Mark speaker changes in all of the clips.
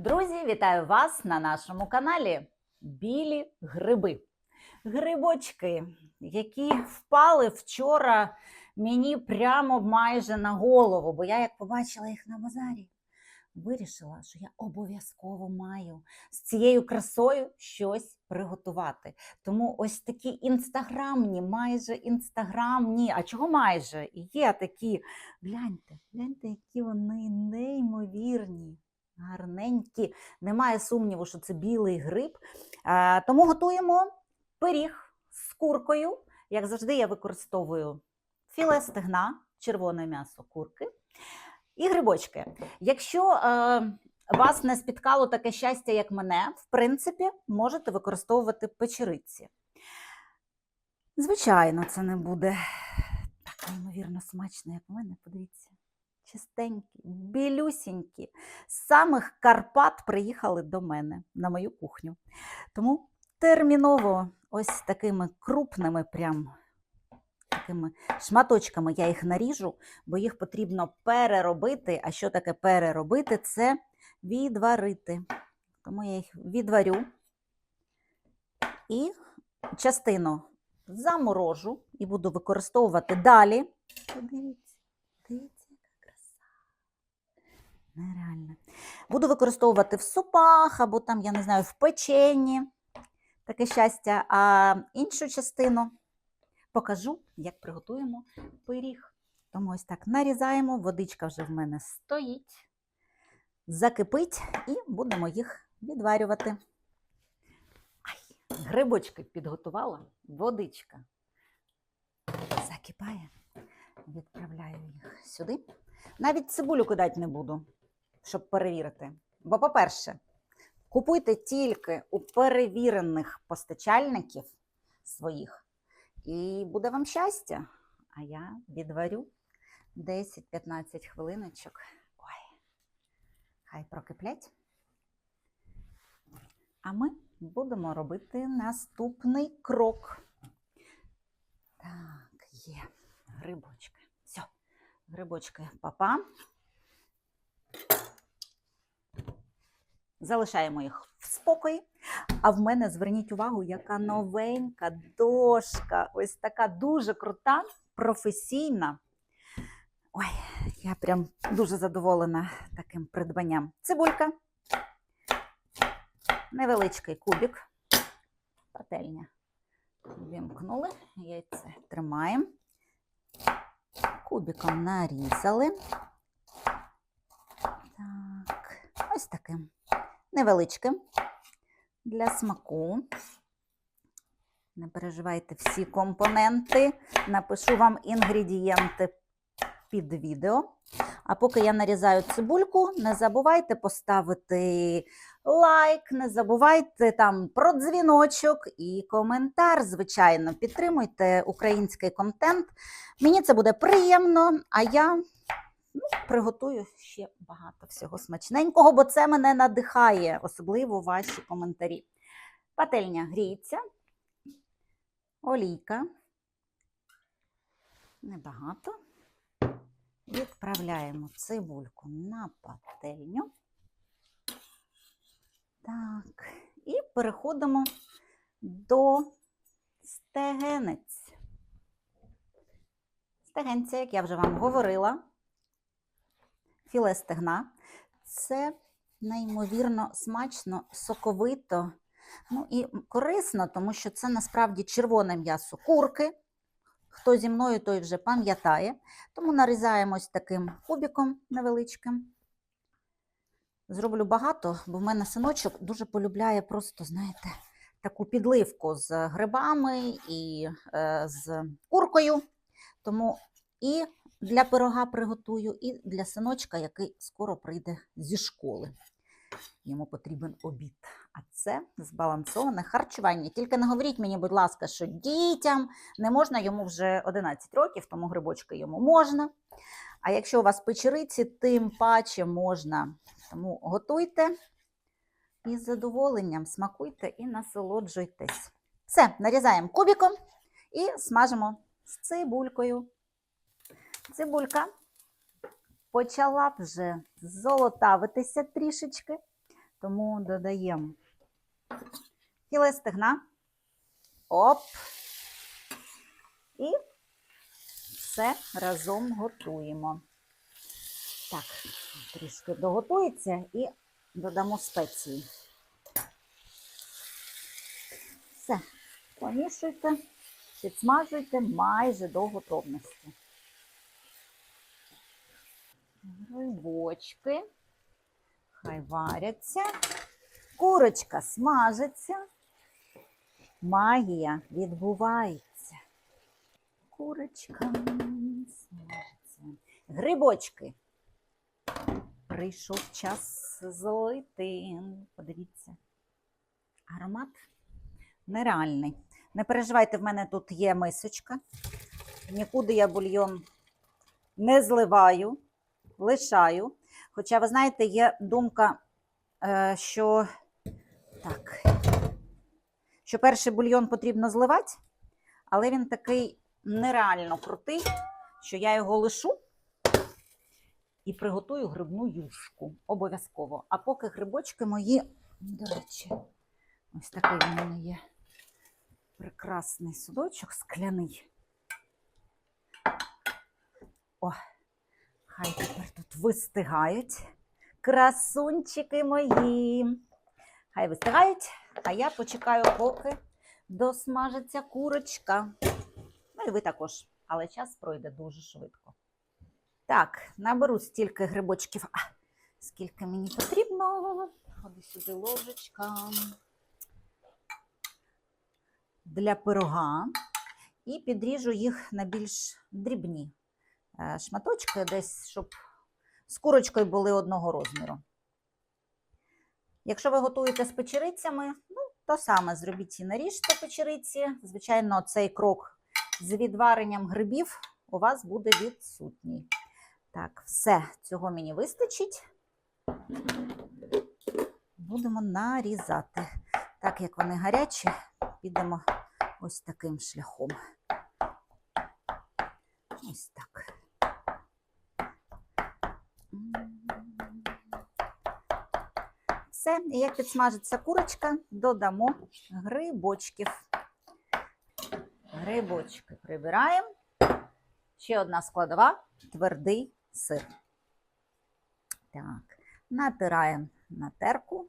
Speaker 1: Друзі, вітаю вас на нашому каналі Білі гриби. Грибочки, які впали вчора мені прямо майже на голову, бо я, як побачила їх на базарі, вирішила, що я обов'язково маю з цією красою щось приготувати. Тому ось такі інстаграмні, майже інстаграмні. А чого майже? Є такі. Гляньте, гляньте, які вони неймовірні гарненькі. Немає сумніву, що це білий гриб. А, тому готуємо пиріг з куркою. Як завжди, я використовую філе стегна, червоне м'ясо курки і грибочки. Якщо е, вас не спіткало таке щастя, як мене, в принципі, можете використовувати печериці. Звичайно, це не буде так неймовірно смачно, як у мене. Подивіться. Чистенькі, білюсінькі. З самих Карпат приїхали до мене на мою кухню. Тому терміново ось такими крупними прям такими шматочками я їх наріжу, бо їх потрібно переробити. А що таке переробити? Це відварити. Тому я їх відварю і частину заморожу і буду використовувати далі. Подивіться, дивіться, яка краса. Нереально. Буду використовувати в супах або там, я не знаю, в печенні. Таке щастя. А іншу частину покажу, як приготуємо пиріг. Тому ось так нарізаємо, водичка вже в мене стоїть, закипить і будемо їх відварювати. Ай, грибочки підготувала, водичка закипає. Відправляю їх сюди. Навіть цибулю кидати не буду, щоб перевірити. Бо, по-перше, купуйте тільки у перевірених постачальників своїх, і буде вам щастя. А я відварю 10-15 хвилиночок. Ой, хай прокиплять. А ми будемо робити наступний крок. Так, є грибочки. Все, грибочки папа. Залишаємо їх в спокої. А в мене зверніть увагу, яка новенька дошка. Ось така дуже крута, професійна. Ой, я прям дуже задоволена таким придбанням. Цибулька, невеличкий кубик, пательня. Вімкнули, яйце тримаємо. Кубиком нарізали. Так, ось таким невеличким для смаку. Не переживайте всі компоненти. Напишу вам інгредієнти під відео. А поки я нарізаю цибульку, не забувайте поставити лайк, не забувайте там про дзвіночок і коментар. Звичайно, підтримуйте український контент. Мені це буде приємно, а я ну, приготую ще багато всього смачненького, бо це мене надихає, особливо ваші коментарі. Пательня гріється, олійка. Небагато. Відправляємо цибульку на пательню. Так, і переходимо до стегенець. Стегенця, як я вже вам говорила, філе стегна. Це неймовірно смачно, соковито, ну і корисно, тому що це насправді червоне м'ясо курки. Хто зі мною, той вже пам'ятає. Тому нарізаємо ось таким кубиком невеличким. Зроблю багато, бо в мене синочок дуже полюбляє просто, знаєте, таку підливку з грибами і е, з куркою. Тому і для пирога приготую, і для синочка, який скоро прийде зі школи. Йому потрібен обід. А це збалансоване харчування. Тільки не говоріть мені, будь ласка, що дітям не можна, йому вже 11 років, тому грибочки йому можна. А якщо у вас печериці, тим паче можна. Тому готуйте із задоволенням, смакуйте і насолоджуйтесь. Все, нарізаємо кубиком і смажимо з цибулькою. Цибулька почала вже золотавитися трішечки. Тому додаємо філе стегна. Оп. І все разом готуємо. Так, трішки доготується і додамо спеції. Все, помішуйте, підсмажуйте майже до готовності. Грибочки. Хай варяться. Курочка смажиться. Магія відбувається. Курочка смажиться. Грибочки. Прийшов час злити. Подивіться. Аромат нереальний. Не переживайте, в мене тут є мисочка. Нікуди я бульйон не зливаю, лишаю. Хоча, ви знаєте, є думка, е, що так, що перший бульйон потрібно зливати, але він такий нереально крутий, що я його лишу і приготую грибну юшку. Обов'язково. А поки грибочки мої, до речі, ось такий в мене є прекрасний судочок скляний. О, хай тепер тут вистигають. Красунчики мої. Хай вистигають, а я почекаю, поки досмажиться курочка. Ну і ви також, але час пройде дуже швидко. Так, наберу стільки грибочків, а, скільки мені потрібно. Ходи сюди ложечка для пирога і підріжу їх на більш дрібні шматочки, десь, щоб з курочкою були одного розміру. Якщо ви готуєте з печерицями, ну, то саме зробіть і наріжте печериці. Звичайно, цей крок з відваренням грибів у вас буде відсутній. Так, все, цього мені вистачить. Будемо нарізати. Так як вони гарячі, підемо ось таким шляхом. Ось так. М. Все, і як підсмажиться курочка, додамо грибочків. Грибочки прибираємо. Ще одна складова твердий сир. Так, натираємо на терку,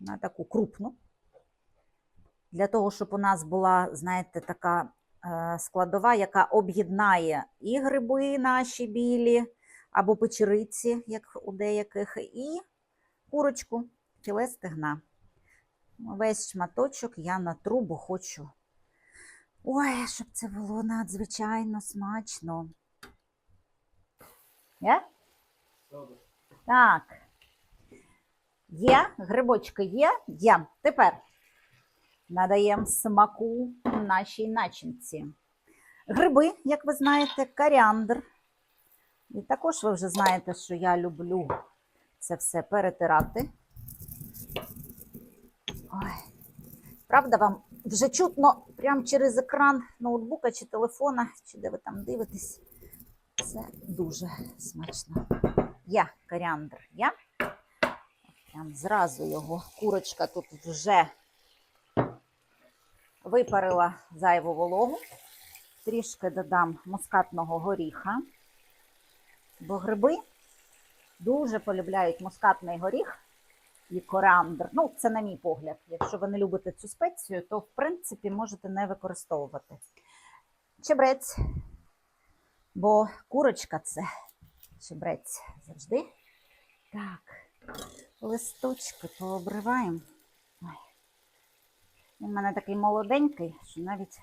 Speaker 1: на таку крупну. Для того, щоб у нас була, знаєте, така е, складова, яка об'єднає і гриби наші білі, або печериці, як у деяких, і курочку, філе стегна. Весь шматочок я натру, бо хочу. Ой, щоб це було надзвичайно смачно. Є? Так. Є, грибочки є, є. Тепер надаємо смаку нашій начинці. Гриби, як ви знаєте, коріандр. І також ви вже знаєте, що я люблю це все перетирати. Ой. Правда, вам вже чутно прямо через екран ноутбука чи телефона, чи де ви там дивитесь. Це дуже смачно. Я коріандр. Я прям зразу його. Курочка тут вже випарила зайву вологу. Трішки додам мускатного горіха, бо гриби дуже полюбляють мускатний горіх і коріандр. Ну, це на мій погляд. Якщо ви не любите цю спецію, то в принципі можете не використовувати. Чебрець, бо курочка це чебрець завжди. Так, листочки пообриваємо. Ой. Він в мене такий молоденький, що навіть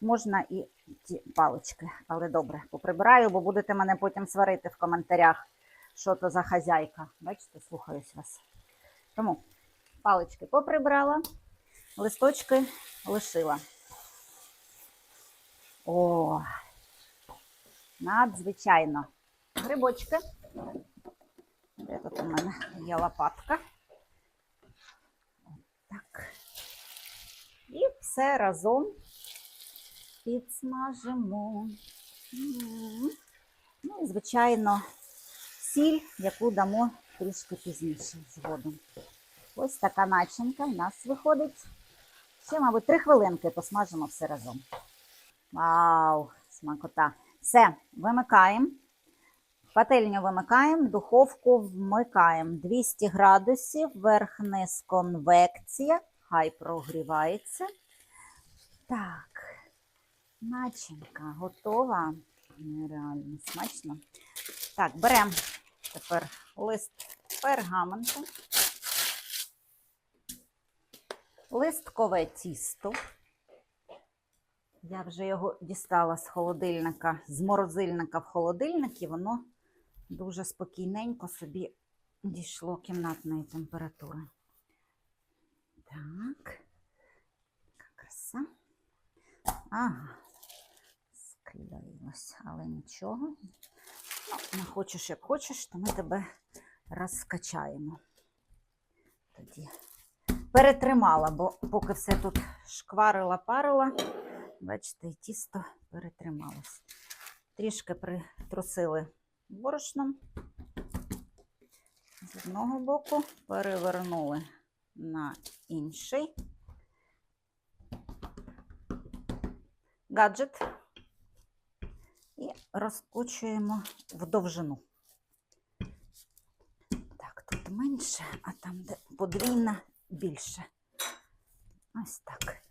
Speaker 1: можна і ті палички, але добре, поприбираю, бо будете мене потім сварити в коментарях, що то за хазяйка. Бачите, слухаюсь вас. Тому палички поприбрала, листочки лишила. О, надзвичайно. Грибочки. Де тут у мене є лопатка? Так. І все разом підсмажимо. Ну і, звичайно, сіль, яку дамо трішки пізніше згодом. Ось така начинка в нас виходить. Ще, мабуть, три хвилинки посмажимо все разом. Вау, смакота. Все, вимикаємо. Пательню вимикаємо, духовку вмикаємо. 200 градусів, верх-низ конвекція. Хай прогрівається. Так, начинка готова. Нереально смачно. Так, беремо тепер лист пергаменту. Листкове тісто. Я вже його дістала з холодильника, з морозильника в холодильник, і воно дуже спокійненько собі дійшло кімнатної температури. Так, яка краса. Ага, склеїлось, але нічого. Ну, не хочеш, як хочеш, то ми тебе розкачаємо. Тоді перетримала, бо поки все тут шкварила, парила, бачите, і тісто перетрималось. Трішки притрусили борошном з одного боку, перевернули на інший. Гаджет і розкочуємо в довжину. Так, тут менше, а там, де подвійна, більше. Ось так.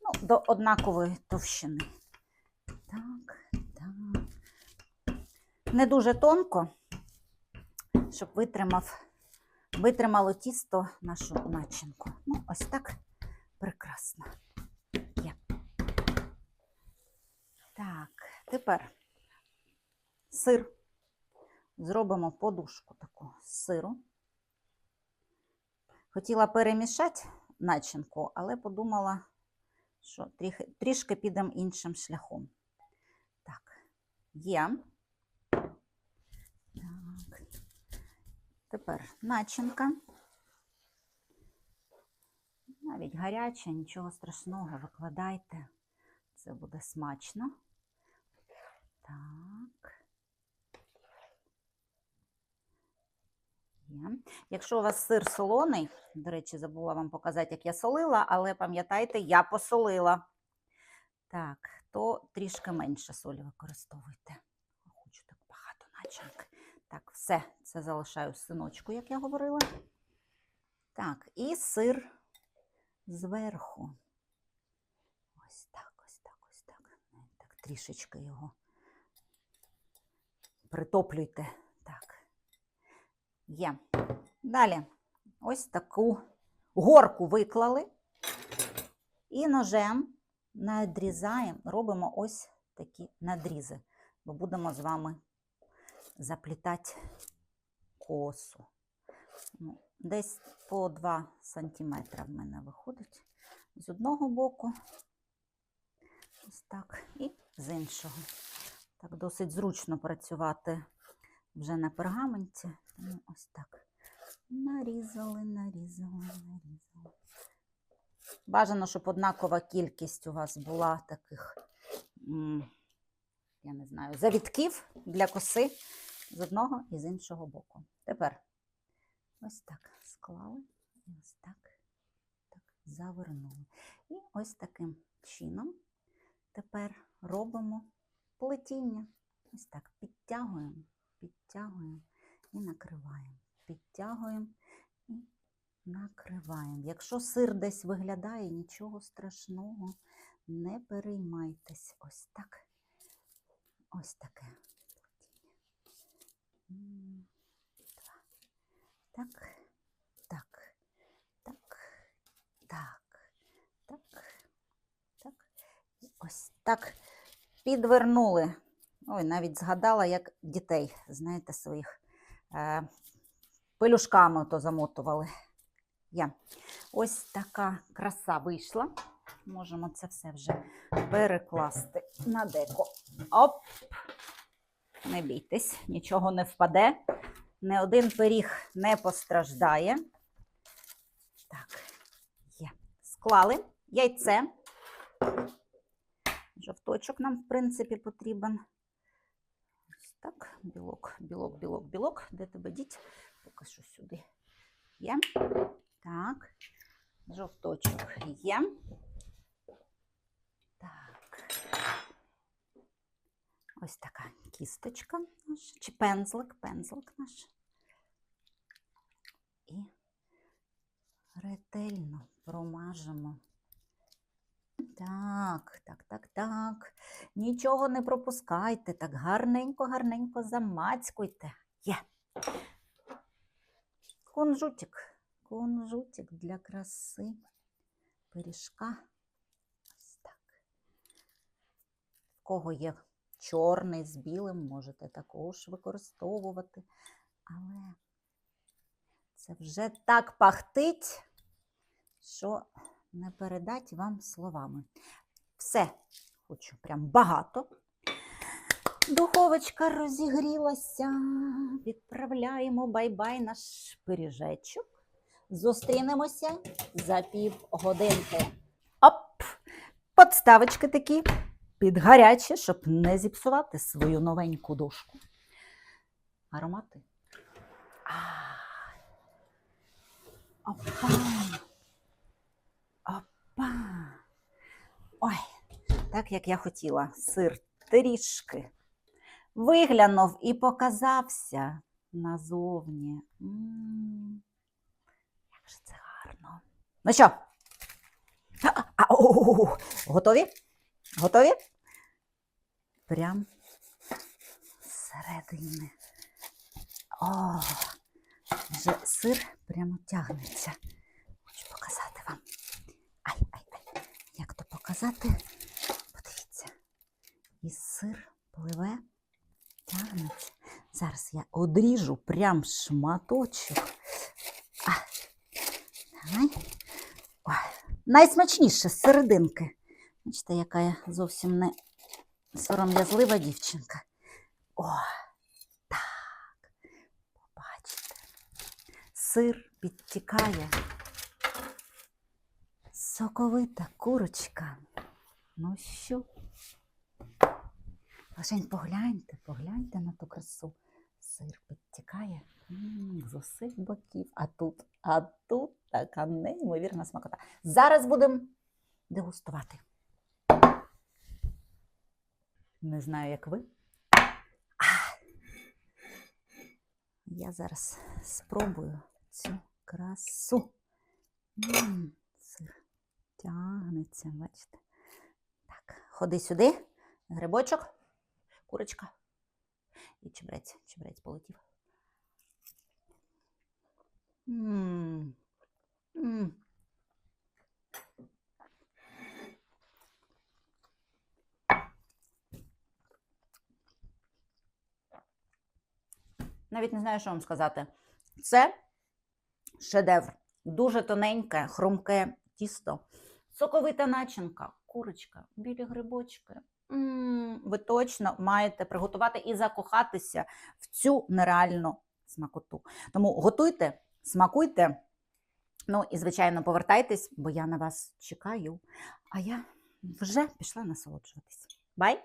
Speaker 1: Ну, до однакової товщини. Так, так. Не дуже тонко, щоб витримав, витримало тісто нашу начинку. Ну, ось так прекрасно. Є. Так, тепер сир. Зробимо подушку таку з сиру. Хотіла перемішати начинку, але подумала, що трішки, трішки підемо іншим шляхом. Так, є. Так. Тепер начинка. Навіть гаряча, нічого страшного, викладайте. Це буде смачно. Так. Є. Якщо у вас сир солоний, до речі, забула вам показати, як я солила, але пам'ятайте, я посолила. Так, то трішки менше солі використовуйте. Хочу так багато начинки. Так, все, це залишаю синочку, як я говорила. Так, і сир зверху. Ось так, ось так, ось так. Так, трішечки його притоплюйте. Так. Є. Далі ось таку горку виклали і ножем надрізаємо, робимо ось такі надрізи, бо будемо з вами заплітати косу. Ну, Десь по 2 сантиметри в мене виходить з одного боку, ось так, і з іншого. Так, досить зручно працювати вже на пергаменті. Тому ось так. Нарізали, нарізали, нарізали. Бажано, щоб однакова кількість у вас була таких, я не знаю, завітків для коси з одного і з іншого боку. Тепер ось так склали і ось так, так завернули. І ось таким чином тепер робимо плетіння. Ось так підтягуємо, підтягуємо і накриваємо. Підтягуємо і накриваємо. Якщо сир десь виглядає, нічого страшного, не переймайтесь. Ось так. Ось таке. Два. Так, так, так, так, так, так. І ось так підвернули. Ой, навіть згадала, як дітей, знаєте, своїх е, пелюшками то замотували. Є. Ось така краса вийшла. Можемо це все вже перекласти на деко. Оп! Не бійтесь, нічого не впаде. Не один пиріг не постраждає. Так, є. Склали яйце. Жовточок нам, в принципі, потрібен. Ось так. Білок, білок, білок, білок. Де тебе діть? Поки що сюди. Є. Так. Жовточок є. Так. Ось така кісточка наша, чи пензлик, пензлик наш. І ретельно промажемо. Так, так, так, так. Нічого не пропускайте. Так гарненько, гарненько замацькуйте. Є. Кунжутик. Кунжутик для краси. Пиріжка. Ось так. В кого є чорний з білим, можете також використовувати. Але це вже так пахтить, що не передать вам словами. Все, хочу прям багато. Духовочка розігрілася. Відправляємо бай-бай наш пиріжечок. Зустрінемося за півгодинки. Оп! Подставочки такі під гаряче, щоб не зіпсувати свою новеньку дошку. Аромати. А. Опа. Опа. Ой, так як я хотіла, сир трішки виглянув і показався назовні. М, Як же це гарно. Ну що? Готові? Готові? Прям зсередини. О, вже сир прямо тягнеться. Хочу показати вам. Ай, ай, ай. Як то показати? Подивіться. І сир пливе, тягнеться. Зараз я одріжу прям шматочок. А, давай. Ой, найсмачніше з серединки. Бачите, яка я зовсім не сором'язлива дівчинка. О, так. Побачите. Сир підтікає. Соковита курочка. Ну що? Лишень погляньте, погляньте на ту красу. Сир підтікає м, з усіх боків. А тут, а тут така неймовірна смакота. Зараз будемо дегустувати. Не знаю, як ви. А! Я зараз спробую цю красу. М, Сир тягнеться, бачите. Так, ходи сюди, грибочок, курочка. І чебрець, чебрець полетів. Навіть не знаю, що вам сказати. Це шедевр. Дуже тоненьке, хрумке тісто, соковита начинка, курочка, білі грибочки. Ви точно маєте приготувати і закохатися в цю нереальну смакоту. Тому готуйте, смакуйте. Ну і, звичайно, повертайтесь, бо я на вас чекаю. А я вже пішла насолоджуватись. Бай!